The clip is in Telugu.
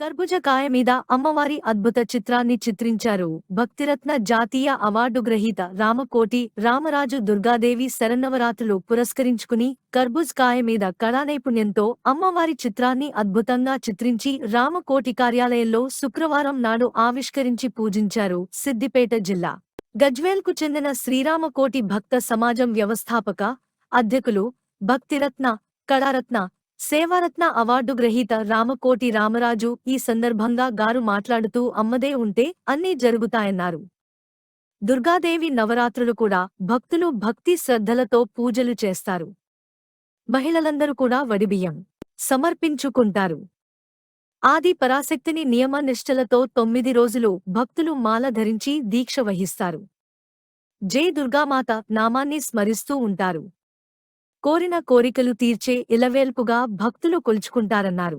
కర్బుజకాయ మీద అమ్మవారి అద్భుత చిత్రాన్ని చిత్రించారు. భక్తిరత్న జాతీయ అవార్డు గ్రహీత రామకోటి రామరాజు దుర్గాదేవి శరన్నవరాత్రులు పురస్కరించుకుని కర్బుజ్ కాయ మీద కళానైపుణ్యంతో అమ్మవారి చిత్రాన్ని అద్భుతంగా చిత్రించి రామకోటి కార్యాలయంలో శుక్రవారం నాడు ఆవిష్కరించి పూజించారు సిద్దిపేట జిల్లా. గజ్వేల్కు చెందిన శ్రీరామకోటి భక్త సమాజం వ్యవస్థాపక అధ్యకులు భక్తిరత్న కళారత్న సేవారత్న అవార్డు గ్రహీత రామకోటి రామరాజు ఈ సందర్భంగా గారు మాట్లాడుతూ అమ్మదే ఉంటే అన్నీ జరుగుతాయన్నారు. దుర్గాదేవి నవరాత్రులు కూడా భక్తులు భక్తి శ్రద్ధలతో పూజలు చేస్తారు. మహిళలందరూ కూడా వడిబియ్యం సమర్పించుకుంటారు. ఆది పరాశక్తిని నియమనిష్టలతో తొమ్మిది రోజులు భక్తులు మాల ధరించి దీక్ష వహిస్తారు. జై దుర్గామాత నామాన్ని స్మరిస్తూ ఉంటారు. కోరిన కోరికలు తీర్చే ఇలవేల్పుగా భక్తులు కొలుచుకుంటారన్నారు.